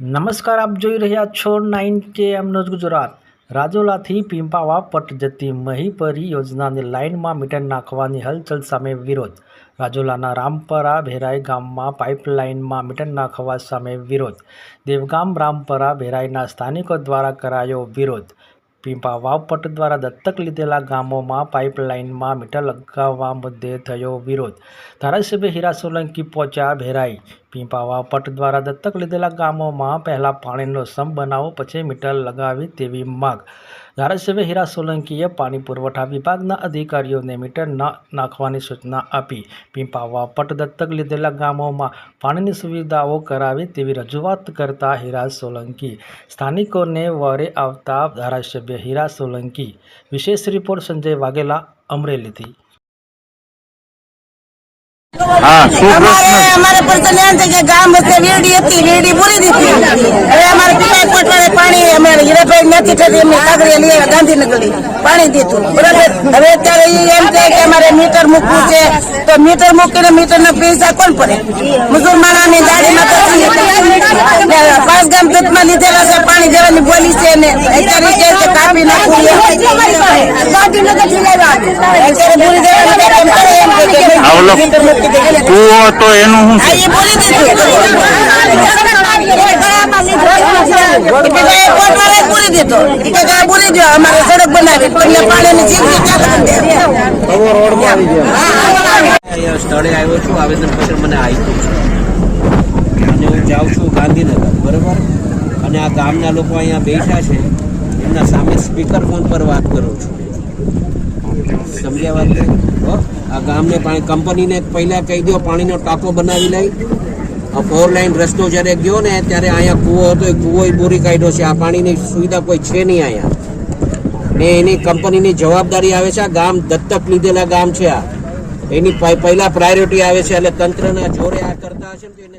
નમસ્કાર, આપ જોઈ રહ્યા છો નાઇન કે એમનો ગુજરાત. રાજોલાથી પીંપાવા પટ જતી મહીપરી યોજનાની લાઇનમાં મીટર નાખવાની હલચલ સામે વિરોધ. રાજોલાના રામપરા ભેરાઈ ગામમાં પાઇપલાઇનમાં મીટર નાખવા સામે વિરોધ. દેવગામ રામપરા ભેરાઈના સ્થાનિકો દ્વારા કરાયો વિરોધ. પીંપા વાવપટ દ્વારા દત્તક લીધેલા ગામોમાં પાઇપલાઇનમાં મીટર લગાવવા મુદ્દે થયો વિરોધ. ધારાસભ્ય હીરા સોલંકી પહોંચ્યા ભેરાઈ. પીંપા પટ દ્વારા દત્તક લીધેલા ગામોમાં પહેલાં પાણીનો સમ બનાવો, પછી મીટર લગાવી તેવી માગ. ધારાસભ્ય હીરા સોલંકીએ પાણી પુરવઠા વિભાગના અધિકારીઓને મીટર ન નાખવાની સૂચના આપી. પીંપાવા પટ દત્તક લીધેલા ગામોમાં પાણીની સુવિધાઓ કરાવી તેવી રજૂઆત કરતા હીરા સોલંકી સ્થાનિકોને વરે આવતા ધારાસભ્ય હીરા સોલંકી. વિશેષ રિપોર્ટ સંજય વાઘેલા, અમરેલીથી. હા શું અમારે અમારે એમ છે કે ગામ વચ્ચે વીરડી હતી વીરડી પૂરી દીધી. હવે અમારે પીપાઈ કોટવાળે પાણી અમારે હીરાભાઈ નથી થતી એમની કાગરી લઈ આવ્યા ગાંધીનગર પાણી દીધું. બરાબર? હવે અત્યારે એમ છે કે અમારે મીટર મૂકવું છે. તો મીટર મૂકીને મીટર ના પૈસા કોણ પડે મુસલમાનોની દાડીમાં તો પાંચ ગામ દૂધમાં લીધેલા છે પાણી દેવાની બોલી છે ને. અત્યારે કે કાપી નાખવું ગાંધીનગરથી અત્યારે પૂરી દેવાની એમ કરે એમ કે કે આ ઓલો મીટર મૂકી દે એટલે કૂવો તો એનું સ્થળે આવ્યો છું આવેદન પત્ર મને આપ્યું છે અને હું જાઉં છું ગાંધીનગર બરોબર અને આ ગામના લોકો અહીંયા બેઠા છે. એમના સામે સ્પીકર ફોન પર વાત કરું છું. સમજ્યા વાત આ ગામને પાણી કંપનીને પહેલા કહી દો પાણીનો ટાંકો બનાવી લઈ. આ ફોર લાઈન રસ્તો જ્યારે ગયો ને, ત્યારે અહીંયા કૂવો હતો, એ કૂવો બોરી કાઢ્યો છે. આ પાણીની સુવિધા કોઈ છે નહીં અહીંયા. ને એની કંપનીની જવાબદારી આવે છે આ ગામ દત્તક લીધેલા ગામ છે આ. એની પહેલાં પ્રાયોરિટી આવે છે, એટલે તંત્રના જોરે આ કરતા હશે ને તો એને